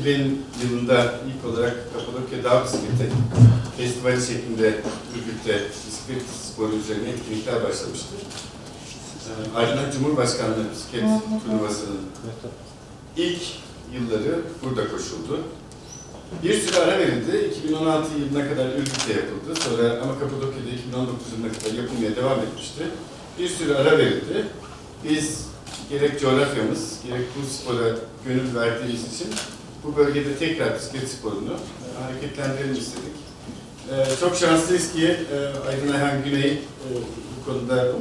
2000 yılında ilk olarak Kapadokya Dağ Bisikleti Festivali şeklinde Ürgüp'te bisiklet sporu üzerine etkinlikler başlamıştı. Ee, Ardından Cumhurbaşkanlığı bisiklet turnuvasının ilk yılları burada koşuldu. Bir süre ara verildi. 2016 yılına kadar Ürgüp'te yapıldı. Sonra ama Kapadokya'da 2019 yılına kadar yapılmaya devam etmişti. Bir süre ara verildi. Biz gerek coğrafyamız, gerek bu spora gönül verdiğimiz için bu bölgede tekrar bisiklet sporunu e, hareketlendirelim istedik. E, çok şanslıyız ki e, Aydın Ayhan Güney e, bu konuda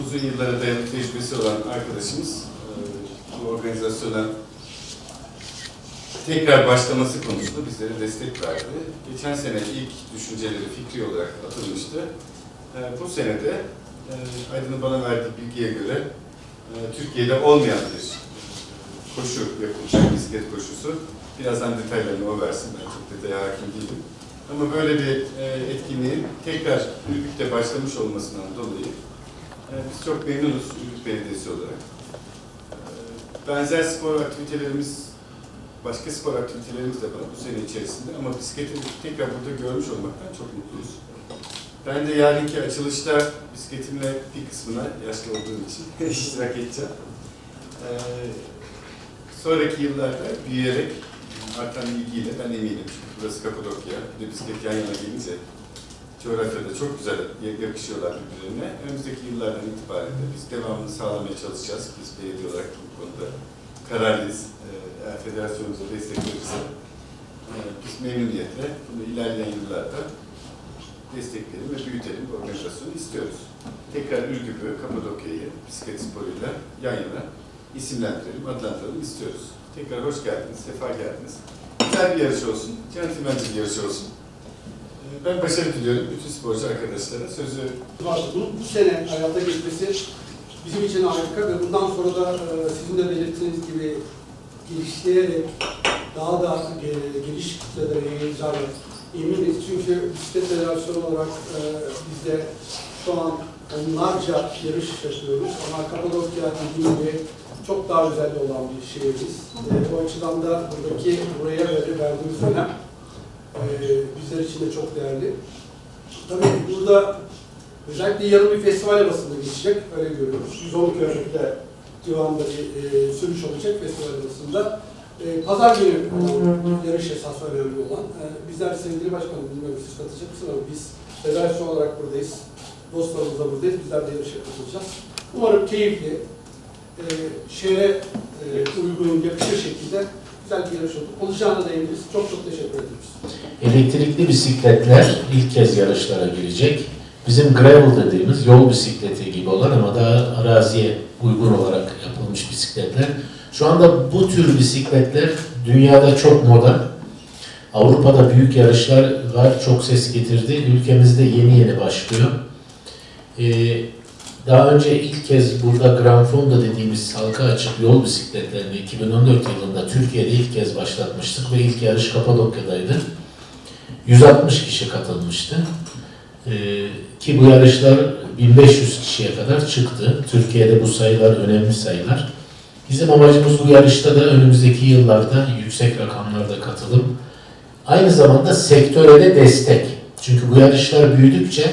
uzun yıllara dayalı tecrübesi olan arkadaşımız bu organizasyona tekrar başlaması konusunda bizlere destek verdi. Geçen sene ilk düşünceleri fikri olarak atılmıştı. Bu sene de e, Aydın'ın bana verdiği bilgiye göre Türkiye'de olmayan bir koşu yapılacak, bisiklet koşusu. Birazdan detaylarını o versin, ben çok detaya hakim değilim. Ama böyle bir e, etkinliğin tekrar Ürgüp'te başlamış olmasından dolayı e, biz çok memnunuz Ürgüp Belediyesi olarak. E, benzer spor aktivitelerimiz, başka spor aktivitelerimiz de var bu sene içerisinde ama bisikleti tekrar burada görmüş olmaktan çok mutluyuz. Ben de yarınki açılışta bisikletimle bir kısmına yaşlı olduğum için iştirak edeceğim. Ee, sonraki yıllarda büyüyerek artan ilgiyle ben eminim. Çünkü burası Kapadokya, bir de bisiklet yan yana gelince coğrafyada çok güzel yakışıyorlar birbirine. Önümüzdeki yıllardan itibaren de biz devamını sağlamaya çalışacağız. Biz belediye olarak bu konuda kararlıyız. Ee, eğer federasyonumuza destek verirse e, biz memnuniyetle bunu ilerleyen yıllarda destekleyelim ve büyütelim bu organizasyonu istiyoruz. Tekrar Ürgüp'ü, Kapadokya'yı bisiklet sporuyla yan yana isimlendirelim, adlandıralım istiyoruz. Tekrar hoş geldiniz, sefa geldiniz. Güzel bir yarış olsun, centilmence bir yarış olsun. Ee, Ben başarı diliyorum bütün sporcu arkadaşlara. Sözü. Bunun bu sene hayata geçmesi bizim için harika ve bundan sonra da e, sizin de belirttiğiniz gibi geliştirerek daha da e, geniş kitlelere yayılacağını eminiz. Çünkü bisiklet federasyonu olarak e, biz de şu an onlarca yarış yapıyoruz ama Kapadokya dediğim gibi çok daha özelliği olan bir şehiriz. E, o açıdan da buradaki buraya böyle verdiğimiz önem e, bizler için de çok değerli. Tabii burada özellikle yarın bir festival havasında geçecek, öyle görüyoruz. 110 kilometre civarında bir e, sürüş olacak festival havasında. E, Pazar günü yarış esas önemli olan. E, bizler sevgili başkanım, bilmiyorum siz katılacak mısınız ama biz federasyon olarak buradayız. Dostlarımız da buradayız, bizler de yarışa katılacağız. Umarım keyifli, e, şehre e, uygun, yakışır şekilde güzel bir yarış oldu. Olacağına da eminiz. Çok çok teşekkür ederiz. Elektrikli bisikletler ilk kez yarışlara girecek. Bizim gravel dediğimiz yol bisikleti gibi olan ama daha araziye uygun olarak yapılmış bisikletler. Şu anda bu tür bisikletler dünyada çok moda. Avrupa'da büyük yarışlar var, çok ses getirdi. Ülkemizde yeni yeni başlıyor. Ee, daha önce ilk kez burada Gran Fondo dediğimiz halka açık yol bisikletlerini 2014 yılında Türkiye'de ilk kez başlatmıştık ve ilk yarış Kapadokya'daydı. 160 kişi katılmıştı. Ee, ki bu yarışlar 1500 kişiye kadar çıktı. Türkiye'de bu sayılar önemli sayılar. Bizim amacımız bu yarışta da önümüzdeki yıllarda yüksek rakamlarda katılım. Aynı zamanda sektöre de destek. Çünkü bu yarışlar büyüdükçe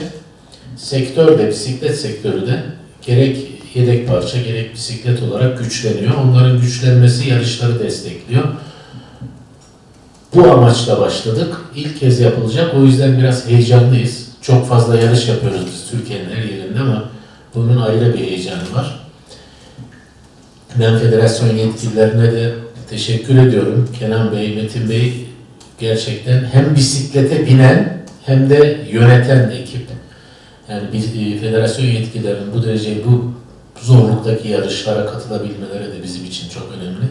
sektör de, bisiklet sektörü de gerek yedek parça gerek bisiklet olarak güçleniyor. Onların güçlenmesi yarışları destekliyor. Bu amaçla başladık. İlk kez yapılacak. O yüzden biraz heyecanlıyız. Çok fazla yarış yapıyoruz biz Türkiye'nin her yerinde ama bunun ayrı bir heyecanı var. Ben federasyon yetkililerine de teşekkür ediyorum. Kenan Bey, Metin Bey gerçekten hem bisiklete binen hem de yöneten ekip. Yani biz e, federasyon yetkililerinin bu derece bu zorluktaki yarışlara katılabilmeleri de bizim için çok önemli.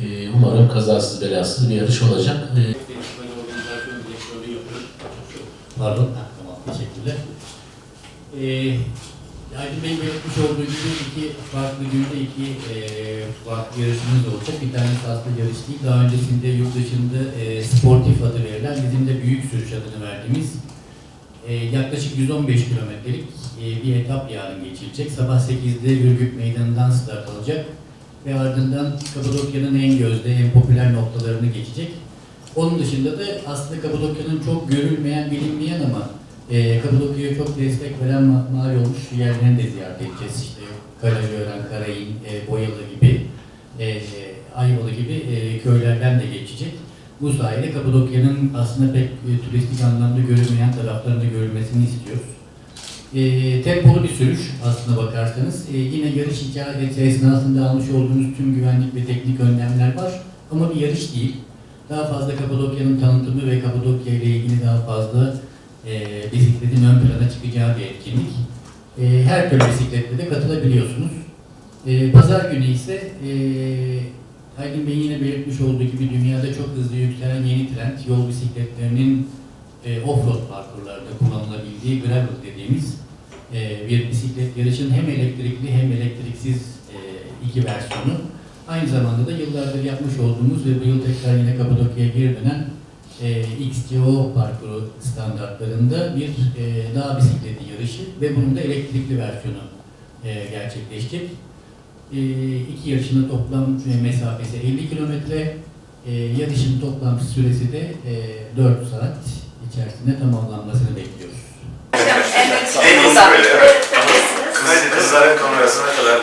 E, Umarım kazasız belasız bir yarış olacak. E. Pardon. Tamam. Teşekkürler. Ee, Aydın Bey belirtmiş olduğu gibi iki farklı günde iki e, farklı yarışımız olacak. Bir tanesi aslında yarış değil. Daha öncesinde yurt dışında e, sportif adı verilen, bizim de büyük sürüş adını verdiğimiz e, yaklaşık 115 kilometrelik e, bir etap yarın geçilecek. Sabah 8'de Ürgüp Meydanı'ndan start alacak. ve ardından Kapadokya'nın en gözde, en popüler noktalarını geçecek. Onun dışında da aslında Kapadokya'nın çok görülmeyen, bilinmeyen ama e, Kapadokya'ya çok destek veren ma- mal olmuş yerlerini de ziyaret edeceğiz. İşte Karagören, Karayın, e, Boyalı gibi, e, Ayvalı gibi e, köylerden de geçecek. Bu sayede Kapadokya'nın aslında pek e, turistik anlamda görülmeyen taraflarında görülmesini istiyoruz. E, tempolu bir sürüş aslına bakarsanız. E, yine yarış hikayesi esnasında almış olduğumuz tüm güvenlik ve teknik önlemler var. Ama bir yarış değil. Daha fazla Kapadokya'nın tanıtımı ve Kapadokya ile ilgili daha fazla e, bisikletin ön plana çıkacağı bir etkinlik. E, her türlü bisikletle de katılabiliyorsunuz. E, Pazar günü ise e, Aydın Bey'in yine belirtmiş olduğu gibi dünyada çok hızlı yükselen yeni trend yol bisikletlerinin e, off-road parkurlarda kullanılabildiği gravel dediğimiz e, bir bisiklet yarışın hem elektrikli hem elektriksiz e, iki versiyonu. Aynı zamanda da yıllardır yapmış olduğumuz ve bu yıl tekrar yine Kapadokya'ya geri dönen e, XCO parkuru standartlarında bir e, dağ bisikleti yarışı ve bunun da elektrikli versiyonu e, gerçekleşecek. E, iki yarışın toplam e, mesafesi 50 kilometre, e, yarışın toplam süresi de e, 4 saat içerisinde tamamlanmasını bekliyoruz. Evet. Kızların kamerasına kadar